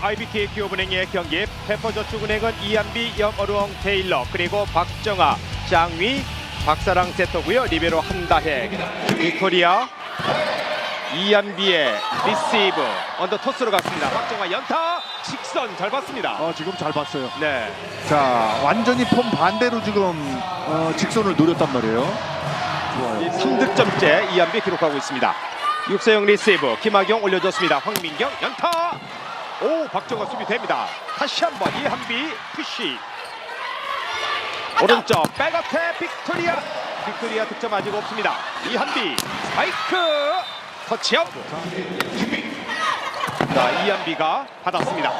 IBK 기업은행의 경기 페퍼저축은행은 이한비, 염어루엉, 테일러 그리고 박정아, 장위, 박사랑 세터고요 리베로 한다혜, 빅토리아, 이한비의 리시브 언더 토스로 갔습니다. 박정아 연타 직선 잘 봤습니다. 어, 지금 잘 봤어요. 네, 자, 완전히 폼 반대로 지금 어, 직선을 노렸단 말이에요. 좋아요. 3득점째 이한비 기록하고 있습니다. 육세영 리시브 김학용 올려줬습니다. 황민경 연타 오 박정아 수비 됩니다. 다시 한번 이한비 푸시 오른쪽 백어택 빅토리아 빅토리아 득점 아직 없습니다. 이한비 스파이크 터치업 자 이한비가 받았습니다.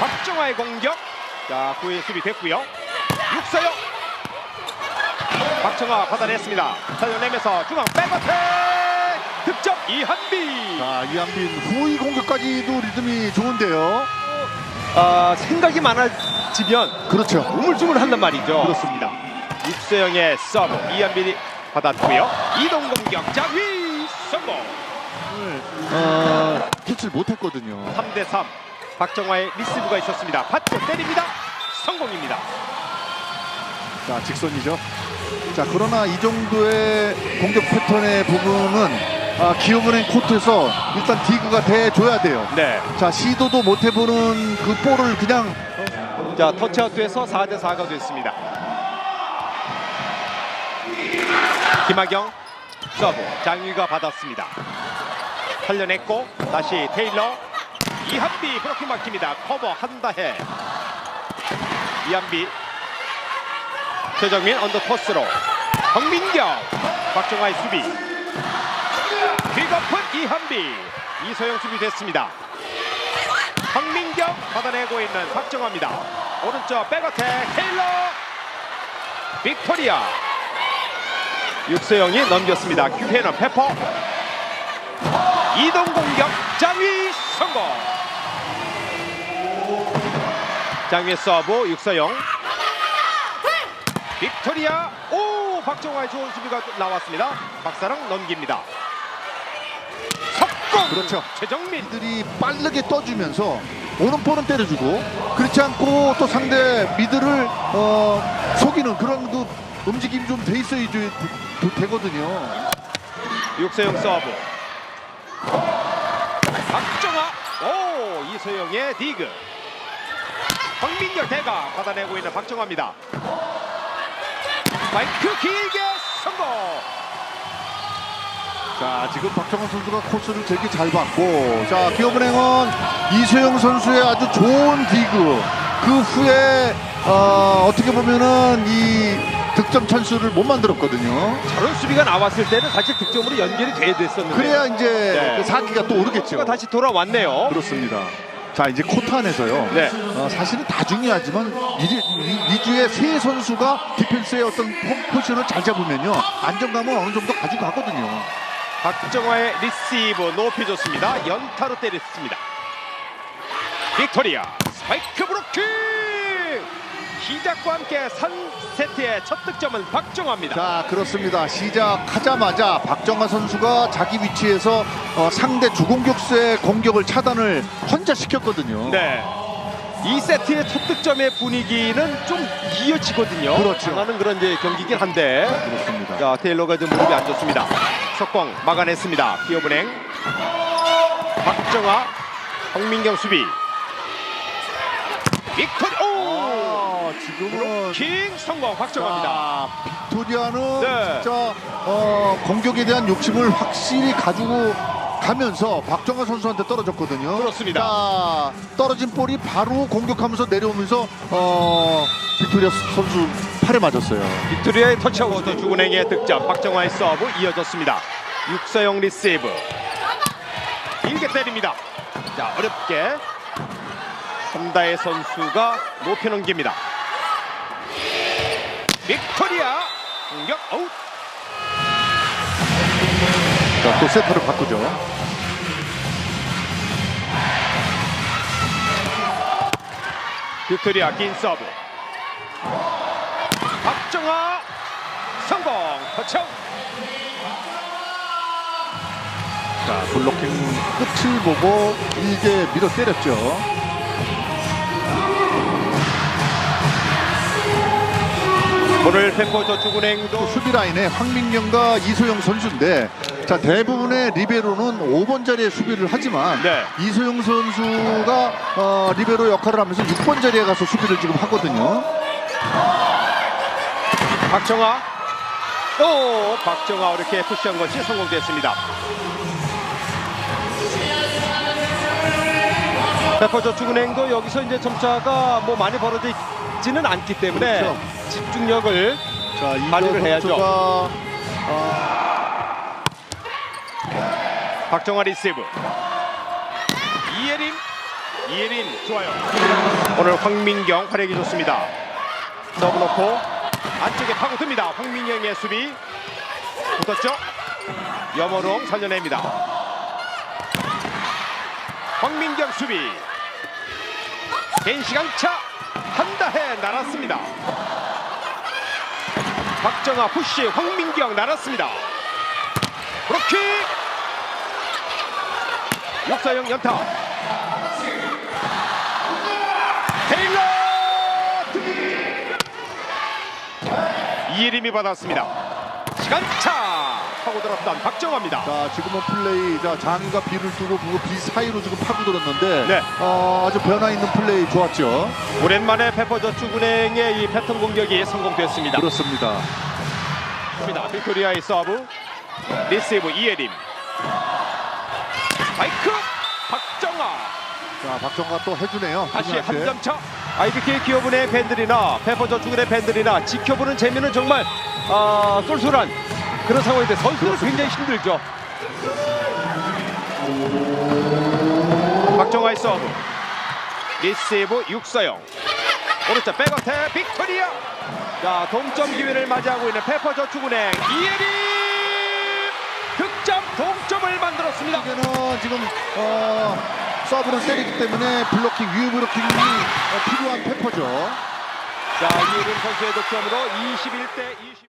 박정아의 공격 자 구의 수비 됐고요. 육서영 박정아 받아냈습니다. 살려내면서 중앙 백어택 득점 이한비. 자, 이한빈 후위 공격까지도 리듬이 좋은데요. 아 생각이 많아지면 그렇죠. 우물쭈물 한단 말이죠. 그렇습니다. 육세영의 서브 이한빈이 받았고요. 이동 공격 장위 성공. 어, 캐치를 못했거든요. 3대 3. 박정아의 리시브가 있었습니다. 받고 때립니다. 성공입니다. 자, 직선이죠. 자, 그러나 이 정도의 공격 패턴의 부분은 아, 기업은행 코트에서 일단 디그가 돼줘야 돼요. 네. 자, 시도도 못 해보는 그 볼을 그냥 자 터치아웃 돼서 4대 4가 됐습니다. 김학영 서브 장유가 받았습니다. 살려냈고 다시 테일러 이한비 브로킹 막힙니다. 커버 한다해 이한비 최정민 언더 토스로 황민경 박정아의 수비 비거픈 이한비 이소영 수비 됐습니다. 황민경 받아내고 있는 박정화입니다. 오른쪽 백어택 테일러 빅토리아 육세영이 넘겼습니다. 큐헤너 페퍼 이동 공격 장위 성공 장위의 서브 육서영 빅토리아 오 박정화의 좋은 수비가 나왔습니다. 박사랑 넘깁니다. 석공 그렇죠. 최정민. 미들이 빠르게 떠주면서 오른볼은 때려주고 그렇지 않고 또 상대 미들을 어, 속이는 그런 그 움직임이 좀돼 있어야 되, 되- 되거든요. 육세영 서브. 박정아. 오 이소영의 디그. 황민경 대가 받아내고 있는 박정아입니다. 마이크 길게 성공 자 지금 박정환 선수가 코스를 되게 잘 봤고 자 기업은행은 이소영 선수의 아주 좋은 디그 그 후에 어, 어떻게 보면은 이 득점 찬스를 못 만들었거든요. 저런 수비가 나왔을 때는 사실 득점으로 연결이 돼야 됐었는데 그래야 이제 네. 그 사기가 또 오르겠죠. 다시 돌아왔네요 그렇습니다. 자 이제 코트 안에서요. 네. 어, 사실은 다 중요하지만 이, 이, 주의세 선수가 디펜스의 어떤 포- 포지션을 잘 잡으면요 안정감은 어느 정도 가지고 가거든요. 박정아의 리시브 높이 줬습니다 연타로 때렸습니다 빅토리아 스파이크 브로킹 시작과 함께 3세트의 첫 득점은 박정아입니다 자 그렇습니다. 시작하자마자 박정아 선수가 자기 위치에서 어, 상대 주공격수의 공격을 차단을 혼자 시켰거든요. 네. 2세트의 첫 득점의 분위기는 좀 이어지거든요. 그렇죠. 당하는 그런 이제 경기긴 한데. 그렇습니다. 자, 테일러가 좀 무릎이 안 좋습니다. 석공 막아냈습니다. 기업은행. 박정아, 황민경 수비. 빅토리, 오! 아, 지금은 킹 성공 박정아입니다. 자, 빅토리아는 네. 진짜 어, 공격에 대한 욕심을 확실히 가지고 가면서 박정아 선수한테 떨어졌거든요. 그렇습니다. 자, 떨어진 볼이 바로 공격하면서 내려오면서 어, 빅토리아 선수 팔에 맞았어요. 빅토리아의 터치아웃 주군행의 득점 박정아의 서브 이어졌습니다 육서영 리세이브 길게 때립니다 자 어렵게 한다의 선수가 높이 넘깁니다 빅토리아 공격 아웃 자, 또 세터를 바꾸죠. 빅토리아 긴 서브 박정아 성공 터치아웃 자, 블로킹 끝을 보고 이게 밀어 때렸죠. 오늘 페퍼저축은행도 수비 라인에 황민경과 이소영 선수인데 자 대부분의 리베로는 5번 자리에 수비를 하지만 네. 이소영 선수가 어, 리베로 역할을 하면서 6번 자리에 가서 수비를 지금 하거든요. 박정아 또 박정아 이렇게 푸시한 것이 성공됐습니다. 페퍼저축은행도 여기서 이제 점차가 뭐 많이 벌어져 있지는 않기 때문에 그렇죠. 집중력을 자 발휘를 해야죠. 선수가 박정아 리시브. 이예림 이예림 좋아요. 오늘 황민경 활약이 좋습니다. 서브 놓고 안쪽에 파고듭니다. 황민경의 수비. 붙었죠? 염어롱 살려냅니다. 황민경 수비. 개인 시간 차 한다해 날았습니다. 박정아 푸시 황민경 날았습니다. 브로킹 육사형 연타. 테일러 이예림이 받았습니다. 시간차 하고 들었던 박정화입니다 자 지금은 플레이 자 장희가 비를 두고 그거 비 사이로 지금 파고들었는데 네. 어, 아주 변화 있는 플레이 좋았죠. 오랜만에 페퍼저축은행의 이 패턴 공격이 성공됐습니다 그렇습니다. 입니다. 빅토리아의 서브 리시브 이예림 스파이크 박정아 자 박정가 또 해주네요. 다시. 한 점 차. IBK 기업은의 팬들이나 페퍼저축은의 팬들이나 지켜보는 재미는 정말 아, 쏠쏠한 그런 상황인데 선수는 굉장히 힘들죠. 박정아의 서브 리시브 육서영 오른쪽 백어택 빅토리아 자 동점 기회를 맞이하고 있는 페퍼저축은행 이예림 득점 동점을 만들었습니다. 이게는 지금 어, 서브를 때리기 때문에 블로킹, 위브 블로킹이 어, 필요한 페퍼죠. 자 이예림 선수의 득점으로 21대 20.